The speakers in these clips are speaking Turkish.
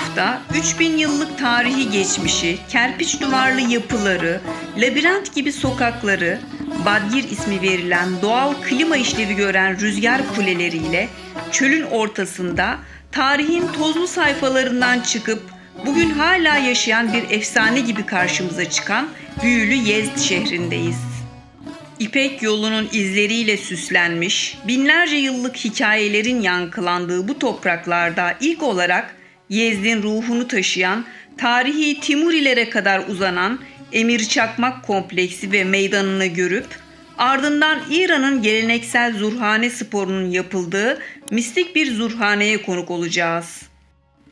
hafta 3000 yıllık tarihi geçmişi, kerpiç duvarlı yapıları, labirent gibi sokakları, Badgir ismi verilen doğal klima işlevi gören rüzgar kuleleriyle çölün ortasında tarihin tozlu sayfalarından çıkıp bugün hala yaşayan bir efsane gibi karşımıza çıkan büyülü Yezd şehrindeyiz. İpek yolunun izleriyle süslenmiş, binlerce yıllık hikayelerin yankılandığı bu topraklarda ilk olarak Yezd'in ruhunu taşıyan, tarihi Timurilere kadar uzanan Emir Çakmak kompleksi ve meydanını görüp, ardından İran'ın geleneksel zurhane sporunun yapıldığı mistik bir zurhaneye konuk olacağız.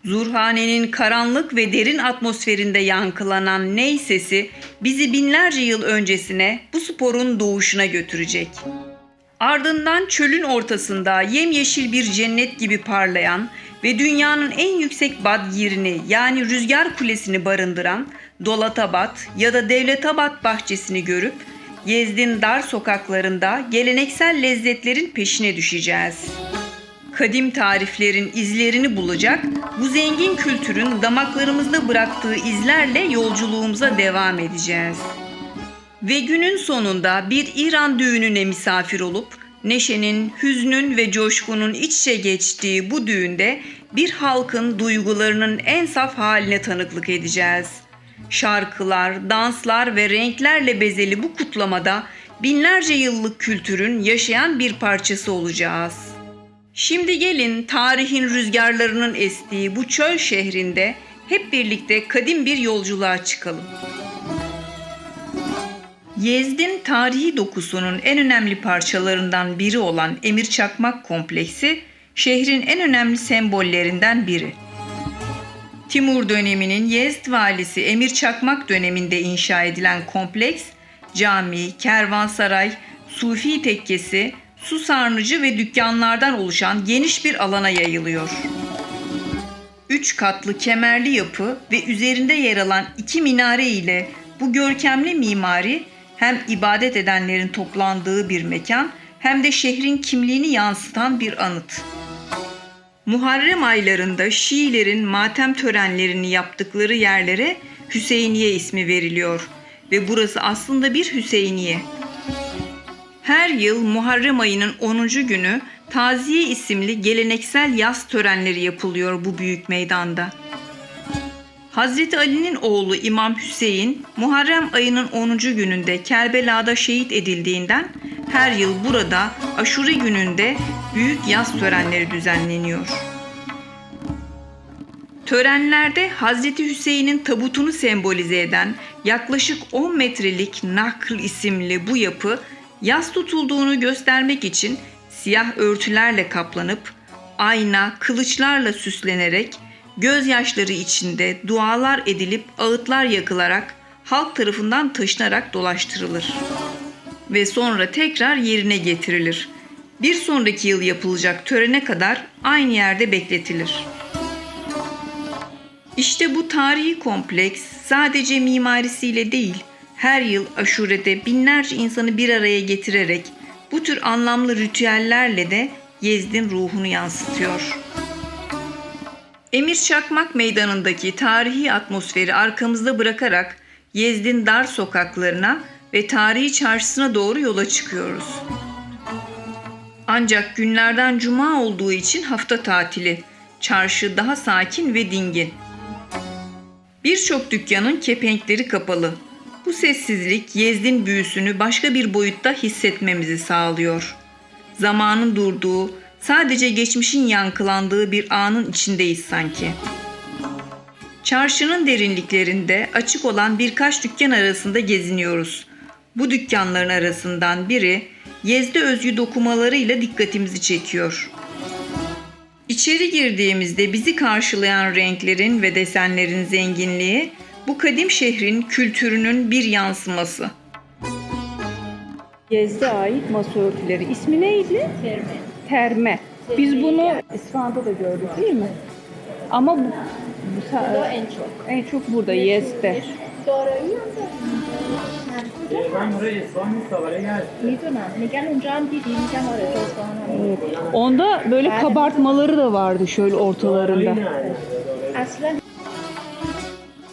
Zurhane'nin karanlık ve derin atmosferinde yankılanan ney sesi bizi binlerce yıl öncesine bu sporun doğuşuna götürecek. Ardından çölün ortasında yemyeşil bir cennet gibi parlayan ve dünyanın en yüksek badgirini yani rüzgar kulesini barındıran Dolatabat ya da Devletabat bahçesini görüp Yezdin dar sokaklarında geleneksel lezzetlerin peşine düşeceğiz kadim tariflerin izlerini bulacak, bu zengin kültürün damaklarımızda bıraktığı izlerle yolculuğumuza devam edeceğiz. Ve günün sonunda bir İran düğününe misafir olup neşenin, hüznün ve coşkunun iç içe geçtiği bu düğünde bir halkın duygularının en saf haline tanıklık edeceğiz. Şarkılar, danslar ve renklerle bezeli bu kutlamada binlerce yıllık kültürün yaşayan bir parçası olacağız. Şimdi gelin tarihin rüzgarlarının estiği bu çöl şehrinde hep birlikte kadim bir yolculuğa çıkalım. Yezdin tarihi dokusunun en önemli parçalarından biri olan Emir Çakmak kompleksi şehrin en önemli sembollerinden biri. Timur döneminin Yezd valisi Emir Çakmak döneminde inşa edilen kompleks cami, kervansaray, sufi tekkesi, su sarnıcı ve dükkanlardan oluşan geniş bir alana yayılıyor. Üç katlı kemerli yapı ve üzerinde yer alan iki minare ile bu görkemli mimari hem ibadet edenlerin toplandığı bir mekan hem de şehrin kimliğini yansıtan bir anıt. Muharrem aylarında Şiilerin matem törenlerini yaptıkları yerlere Hüseyiniye ismi veriliyor ve burası aslında bir Hüseyiniye. Her yıl Muharrem ayının 10. günü Taziye isimli geleneksel yaz törenleri yapılıyor bu büyük meydanda. Hazreti Ali'nin oğlu İmam Hüseyin Muharrem ayının 10. gününde Kerbela'da şehit edildiğinden her yıl burada Aşure gününde büyük yaz törenleri düzenleniyor. Törenlerde Hazreti Hüseyin'in tabutunu sembolize eden yaklaşık 10 metrelik Nakl isimli bu yapı yaz tutulduğunu göstermek için siyah örtülerle kaplanıp ayna, kılıçlarla süslenerek gözyaşları içinde dualar edilip ağıtlar yakılarak halk tarafından taşınarak dolaştırılır ve sonra tekrar yerine getirilir. Bir sonraki yıl yapılacak törene kadar aynı yerde bekletilir. İşte bu tarihi kompleks sadece mimarisiyle değil, her yıl aşurede binlerce insanı bir araya getirerek bu tür anlamlı ritüellerle de Yezdin ruhunu yansıtıyor. Emir Çakmak Meydanı'ndaki tarihi atmosferi arkamızda bırakarak Yezdin dar sokaklarına ve tarihi çarşısına doğru yola çıkıyoruz. Ancak günlerden cuma olduğu için hafta tatili. Çarşı daha sakin ve dingin. Birçok dükkanın kepenkleri kapalı. Bu sessizlik Yezdin büyüsünü başka bir boyutta hissetmemizi sağlıyor. Zamanın durduğu, sadece geçmişin yankılandığı bir anın içindeyiz sanki. Çarşının derinliklerinde açık olan birkaç dükkan arasında geziniyoruz. Bu dükkanların arasından biri Yezde özgü dokumalarıyla dikkatimizi çekiyor. İçeri girdiğimizde bizi karşılayan renklerin ve desenlerin zenginliği bu kadim şehrin kültürünün bir yansıması. Yezde ait masa örtüleri. İsmi neydi? Terme terme. Biz bunu İsfahan'da da gördük değil mi? Ama bu, bu burada en çok. En çok burada Yes'te. Onda böyle kabartmaları da vardı şöyle ortalarında.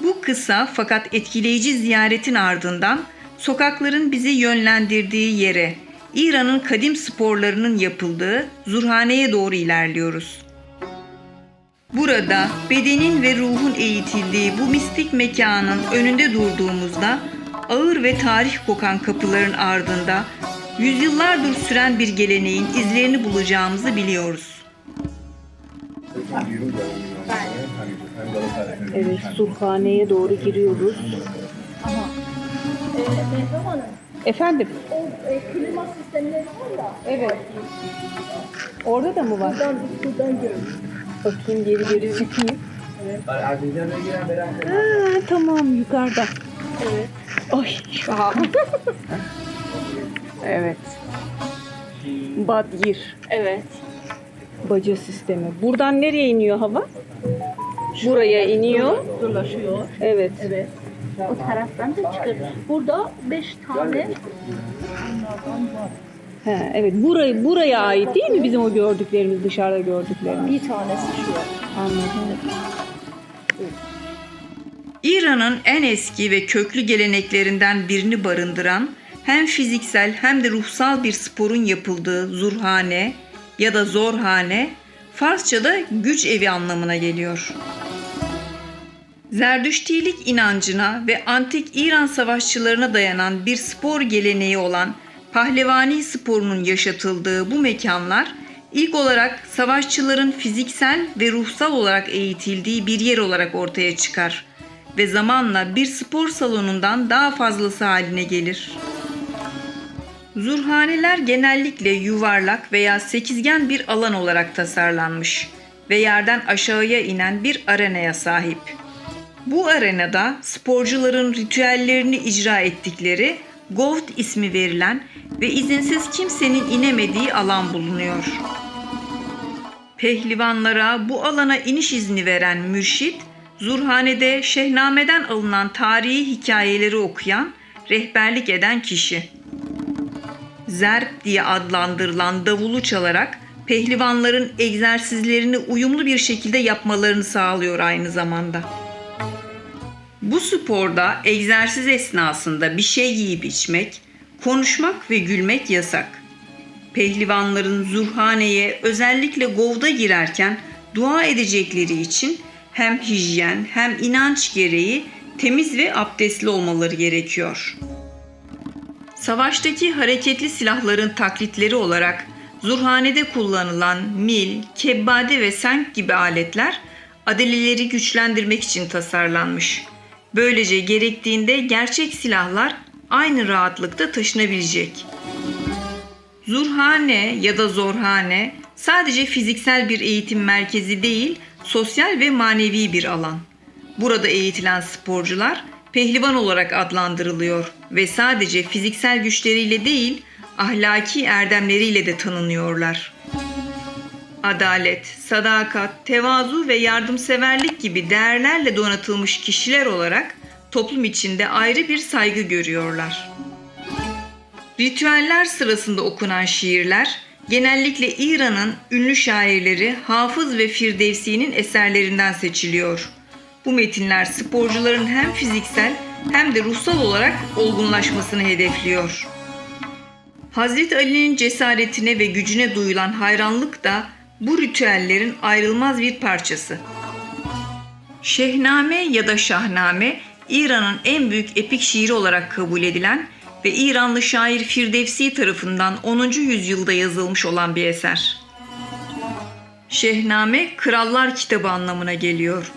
Bu kısa fakat etkileyici ziyaretin ardından sokakların bizi yönlendirdiği yere İran'ın kadim sporlarının yapıldığı Zurhane'ye doğru ilerliyoruz. Burada bedenin ve ruhun eğitildiği bu mistik mekanın önünde durduğumuzda ağır ve tarih kokan kapıların ardında yüzyıllardır süren bir geleneğin izlerini bulacağımızı biliyoruz. Evet, Sulhane'ye doğru giriyoruz. e, Mehram Hanım, Efendim? O e, klima sistemleri var ya. Evet. Orada da mı var? Buradan, buradan görüyorum. Bakayım geri geri çıkayım. Evet. Ha, tamam yukarıda. Evet. Ay. Evet. Badgir. Evet. Baca sistemi. Buradan nereye iniyor hava? Buraya iniyor. Dolaşıyor. Evet. Evet. O taraftan da çıkıyor. Burada beş tane. He, evet. Burayı buraya ait değil mi bizim o gördüklerimiz, dışarıda gördüklerimiz? Bir tanesi şu. Anladım. İran'ın en eski ve köklü geleneklerinden birini barındıran hem fiziksel hem de ruhsal bir sporun yapıldığı zurhane ya da zorhane Farsça'da güç evi anlamına geliyor. Zerdüştilik inancına ve antik İran savaşçılarına dayanan bir spor geleneği olan pahlevani sporunun yaşatıldığı bu mekanlar ilk olarak savaşçıların fiziksel ve ruhsal olarak eğitildiği bir yer olarak ortaya çıkar ve zamanla bir spor salonundan daha fazlası haline gelir. Zurhaneler genellikle yuvarlak veya sekizgen bir alan olarak tasarlanmış ve yerden aşağıya inen bir arenaya sahip. Bu arenada sporcuların ritüellerini icra ettikleri Govt ismi verilen ve izinsiz kimsenin inemediği alan bulunuyor. Pehlivanlara bu alana iniş izni veren mürşit, Zurhane'de Şehname'den alınan tarihi hikayeleri okuyan, rehberlik eden kişi. Zerp diye adlandırılan davulu çalarak pehlivanların egzersizlerini uyumlu bir şekilde yapmalarını sağlıyor aynı zamanda. Bu sporda egzersiz esnasında bir şey yiyip içmek, konuşmak ve gülmek yasak. Pehlivanların zurhaneye özellikle govda girerken dua edecekleri için hem hijyen hem inanç gereği temiz ve abdestli olmaları gerekiyor. Savaştaki hareketli silahların taklitleri olarak zurhanede kullanılan mil, kebbade ve senk gibi aletler adeleleri güçlendirmek için tasarlanmış. Böylece gerektiğinde gerçek silahlar aynı rahatlıkta taşınabilecek. Zurhane ya da zorhane sadece fiziksel bir eğitim merkezi değil, sosyal ve manevi bir alan. Burada eğitilen sporcular pehlivan olarak adlandırılıyor ve sadece fiziksel güçleriyle değil, ahlaki erdemleriyle de tanınıyorlar. Adalet, sadakat, tevazu ve yardımseverlik gibi değerlerle donatılmış kişiler olarak toplum içinde ayrı bir saygı görüyorlar. Ritüeller sırasında okunan şiirler genellikle İran'ın ünlü şairleri Hafız ve Firdevsi'nin eserlerinden seçiliyor. Bu metinler sporcuların hem fiziksel hem de ruhsal olarak olgunlaşmasını hedefliyor. Hazreti Ali'nin cesaretine ve gücüne duyulan hayranlık da bu ritüellerin ayrılmaz bir parçası. Şehname ya da Şahname İran'ın en büyük epik şiiri olarak kabul edilen ve İranlı şair Firdevsi tarafından 10. yüzyılda yazılmış olan bir eser. Şehname krallar kitabı anlamına geliyor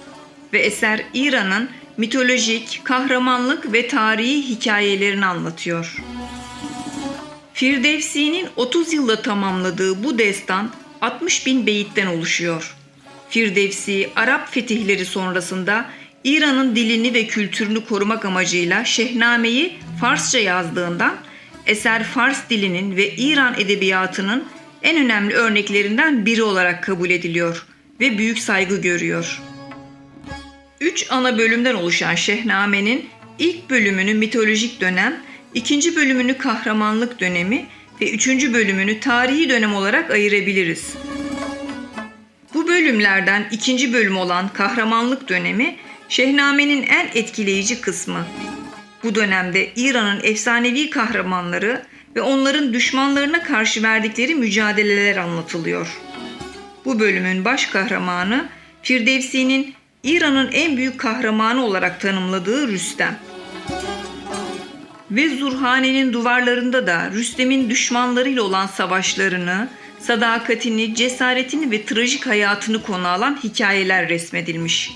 ve eser İran'ın mitolojik, kahramanlık ve tarihi hikayelerini anlatıyor. Firdevsi'nin 30 yılda tamamladığı bu destan 60 bin beyitten oluşuyor. Firdevsi, Arap fetihleri sonrasında İran'ın dilini ve kültürünü korumak amacıyla Şehname'yi Farsça yazdığından eser Fars dilinin ve İran edebiyatının en önemli örneklerinden biri olarak kabul ediliyor ve büyük saygı görüyor. Üç ana bölümden oluşan Şehname'nin ilk bölümünü mitolojik dönem, ikinci bölümünü kahramanlık dönemi ve üçüncü bölümünü tarihi dönem olarak ayırabiliriz. Bu bölüm bölümlerden ikinci bölüm olan kahramanlık dönemi Şehnamenin en etkileyici kısmı. Bu dönemde İran'ın efsanevi kahramanları ve onların düşmanlarına karşı verdikleri mücadeleler anlatılıyor. Bu bölümün baş kahramanı Firdevsi'nin İran'ın en büyük kahramanı olarak tanımladığı Rüstem. Ve Zurhane'nin duvarlarında da Rüstem'in düşmanlarıyla olan savaşlarını, sadakatini, cesaretini ve trajik hayatını konu alan hikayeler resmedilmiş.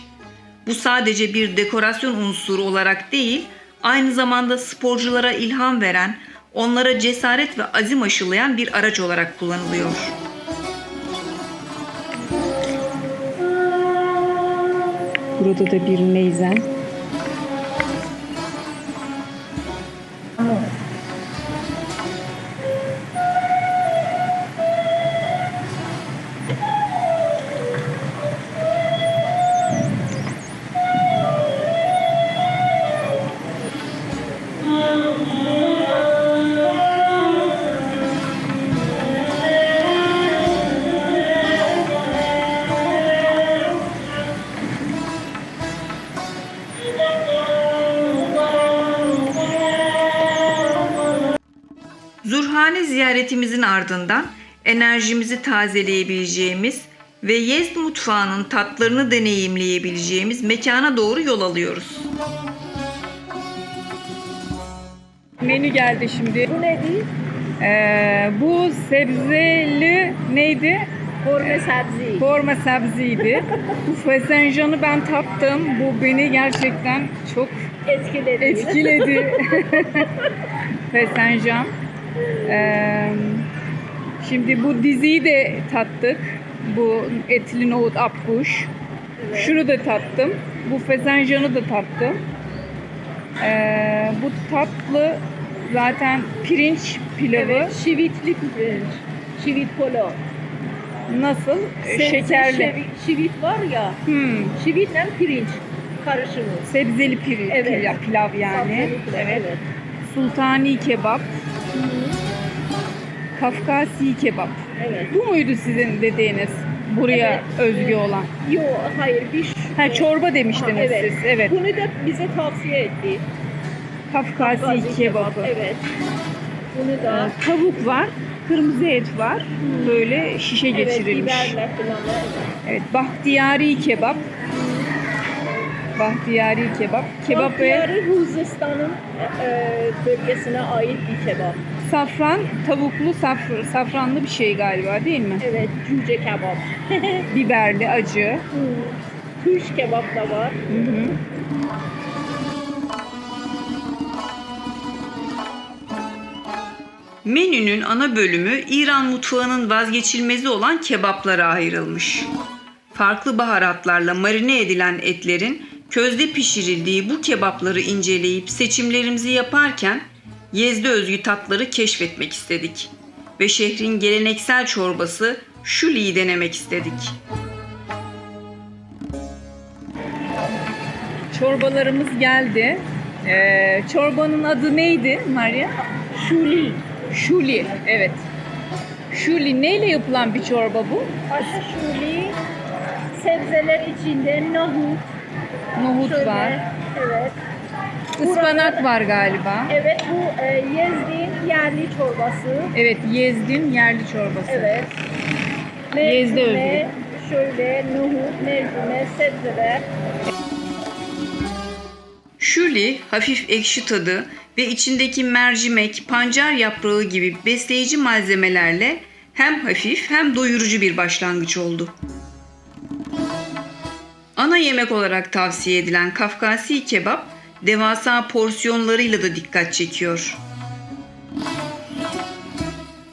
Bu sadece bir dekorasyon unsuru olarak değil, aynı zamanda sporculara ilham veren, onlara cesaret ve azim aşılayan bir araç olarak kullanılıyor. Burada da bir neyzen. Ziyaretimizin ardından enerjimizi tazeleyebileceğimiz ve Yezd mutfağının tatlarını deneyimleyebileceğimiz mekana doğru yol alıyoruz. Menü geldi şimdi. Bu neydi? Ee, bu sebzeli neydi? Korne sabzi. Korma sebziydi. bu fezenjanı ben tattım. Bu beni gerçekten çok Etkiledi. etkiledi. Fesenjan. Ee, şimdi bu diziyi de tattık. Bu etli nohut apkuş. Şunu da tattım. Bu fesenjanı da tattım. Ee, bu tatlı zaten pirinç pilavı. Evet, şivitli pirinç. Şivit polo. Nasıl? Sebze Şekerli. şevi- Şivit var ya, Hmm. şivitle pirinç karışımı. Sebzeli pirinç, Evet. pilav, pilav yani. Pilav, Evet. evet. Sultani kebap, Kafkasi kebap. Evet. Bu muydu sizin dediğiniz? Buraya Evet. özgü olan. Yo, hayır bir Ha çorba demiştiniz evet. siz. Evet. Bunu da bize tavsiye etti. Kafkasi Gazi kebabı. Evet. Bunu da Ee, Tavuk var, kırmızı et var. Böyle şişe evet, geçirilmiş. biberler falan var. Evet, bahtiyari kebap. Bahtiyari kebap. Kebap ve Bahtiyari Huzistan'ın e, bölgesine ait bir kebap. Safran, tavuklu safr, safranlı bir şey galiba değil mi? Evet, cüce kebap. Biberli, acı. Kuş kebap da var. Hı hı. Menünün ana bölümü İran mutfağının vazgeçilmezi olan kebaplara ayrılmış. Farklı baharatlarla marine edilen etlerin közde pişirildiği bu kebapları inceleyip seçimlerimizi yaparken Yezde özgü tatları keşfetmek istedik ve şehrin geleneksel çorbası şuli'yi denemek istedik. Çorbalarımız geldi. Ee, çorbanın adı neydi Maria? Şuli. Şuli, evet. Şuli neyle yapılan bir çorba bu? Aşı şuli. Sebzeler içinde nohut. Nohut şöyle, var, Evet. Ispanak var galiba. Evet bu e, Yezdin yerli çorbası. Evet, Yezdin yerli çorbası. Evet. Yezdi Mercimek, Şöyle nohut, mercimek, sebzeler. Şuli hafif ekşi tadı ve içindeki mercimek, pancar yaprağı gibi besleyici malzemelerle hem hafif hem doyurucu bir başlangıç oldu. Ana yemek olarak tavsiye edilen Kafkasi kebap devasa porsiyonlarıyla da dikkat çekiyor.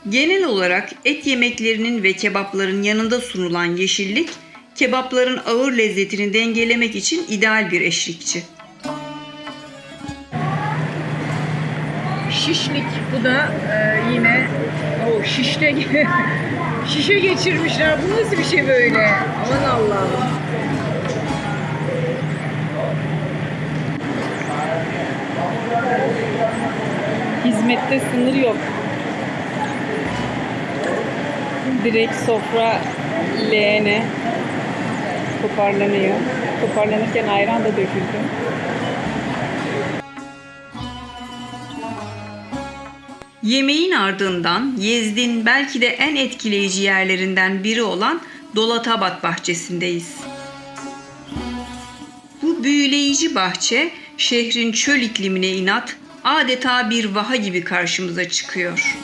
Genel olarak et yemeklerinin ve kebapların yanında sunulan yeşillik, kebapların ağır lezzetini dengelemek için ideal bir eşlikçi. Şişlik. Bu da e, yine o şişte şişe geçirmişler. Bu nasıl bir şey böyle? Aman Allah'ım. Hizmette sınır yok. Direkt sofra leğene Toparlanıyor. Toparlanırken ayran da döküldü. Yemeğin ardından Yezdin belki de en etkileyici yerlerinden biri olan Dolatabat bahçesindeyiz. Bu büyüleyici bahçe şehrin çöl iklimine inat adeta bir vaha gibi karşımıza çıkıyor.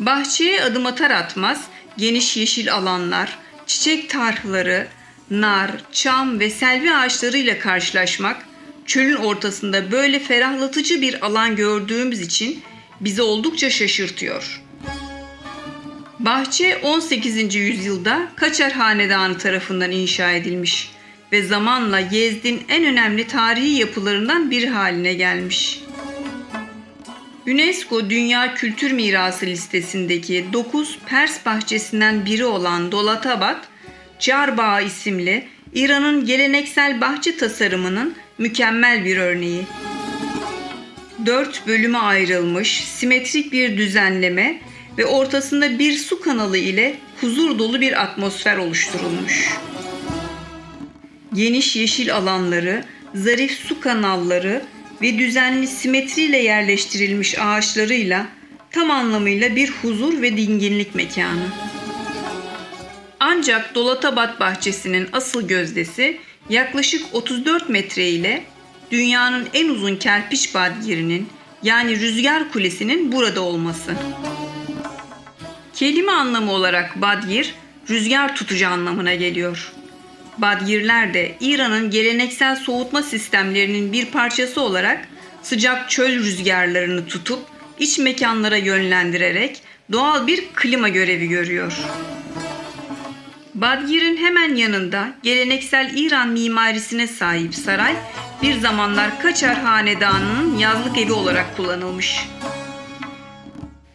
Bahçeye adım atar atmaz geniş yeşil alanlar, çiçek tarhları, nar, çam ve selvi ağaçlarıyla karşılaşmak, çölün ortasında böyle ferahlatıcı bir alan gördüğümüz için bizi oldukça şaşırtıyor. Bahçe 18. yüzyılda Kaçar Hanedanı tarafından inşa edilmiş ve zamanla Yezdin en önemli tarihi yapılarından biri haline gelmiş. UNESCO Dünya Kültür Mirası listesindeki 9 Pers bahçesinden biri olan Dolatabat, Carbağ isimli İran'ın geleneksel bahçe tasarımının mükemmel bir örneği. Dört bölüme ayrılmış simetrik bir düzenleme ve ortasında bir su kanalı ile huzur dolu bir atmosfer oluşturulmuş. Geniş yeşil alanları, zarif su kanalları ve düzenli simetriyle yerleştirilmiş ağaçlarıyla tam anlamıyla bir huzur ve dinginlik mekanı. Ancak Dolatabat bahçesinin asıl gözdesi yaklaşık 34 metre ile dünyanın en uzun kerpiç badgirinin yani rüzgar kulesinin burada olması. Kelime anlamı olarak badgir, rüzgar tutucu anlamına geliyor. Badgirler de İran'ın geleneksel soğutma sistemlerinin bir parçası olarak sıcak çöl rüzgarlarını tutup iç mekanlara yönlendirerek doğal bir klima görevi görüyor. Badgir'in hemen yanında geleneksel İran mimarisine sahip saray bir zamanlar Kaçar Hanedanı'nın yazlık evi olarak kullanılmış.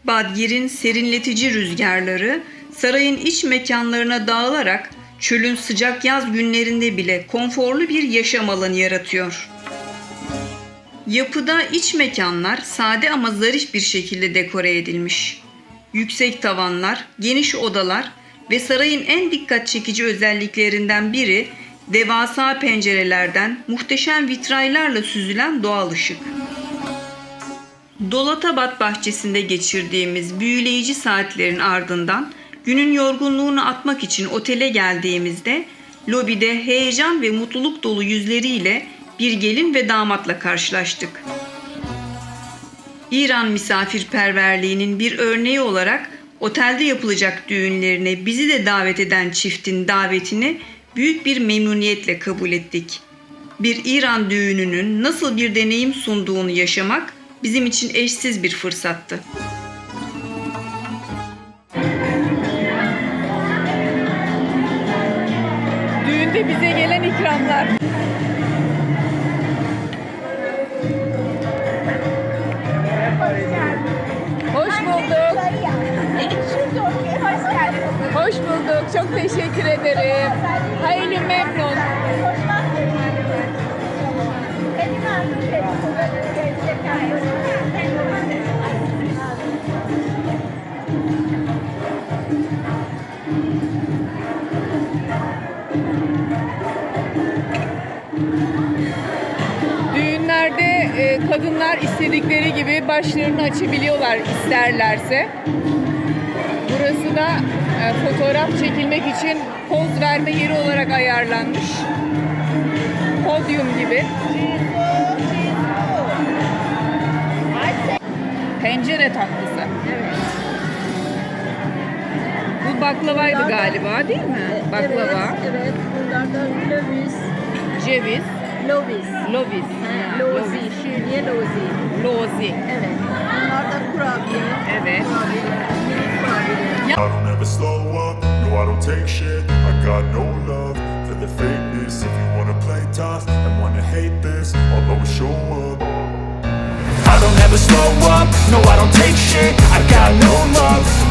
Badgir'in serinletici rüzgarları sarayın iç mekanlarına dağılarak çölün sıcak yaz günlerinde bile konforlu bir yaşam alanı yaratıyor. Yapıda iç mekanlar sade ama zarif bir şekilde dekore edilmiş. Yüksek tavanlar, geniş odalar ve sarayın en dikkat çekici özelliklerinden biri devasa pencerelerden muhteşem vitraylarla süzülen doğal ışık. Dolatabat bahçesinde geçirdiğimiz büyüleyici saatlerin ardından günün yorgunluğunu atmak için otele geldiğimizde lobide heyecan ve mutluluk dolu yüzleriyle bir gelin ve damatla karşılaştık. İran misafirperverliğinin bir örneği olarak otelde yapılacak düğünlerine bizi de davet eden çiftin davetini büyük bir memnuniyetle kabul ettik. Bir İran düğününün nasıl bir deneyim sunduğunu yaşamak bizim için eşsiz bir fırsattı. İkramlar. Hoş bulduk. Hoş bulduk. Çok teşekkür ederim. Hayırlı memnun. Düğünlerde kadınlar istedikleri gibi başlarını açabiliyorlar isterlerse. Burası da e, fotoğraf çekilmek için poz verme yeri olarak ayarlanmış. Podyum gibi. Pencere tatlısı. Bu baklavaydı galiba değil mi? Baklava, Evet, evet. Bunlar da lovis. ceviz, Lovis. lovis. Ha, eh, Lozi. Şirinye lozi. Lozi. Evet. Bunlar da kurabiye. Evet. Kurabiyeler. Minik. I don't ever slow up, no I don't take shit I got no love for the fakeness If you wanna play tough and wanna hate this I'll always show up I don't ever slow up, no I don't take shit I got no love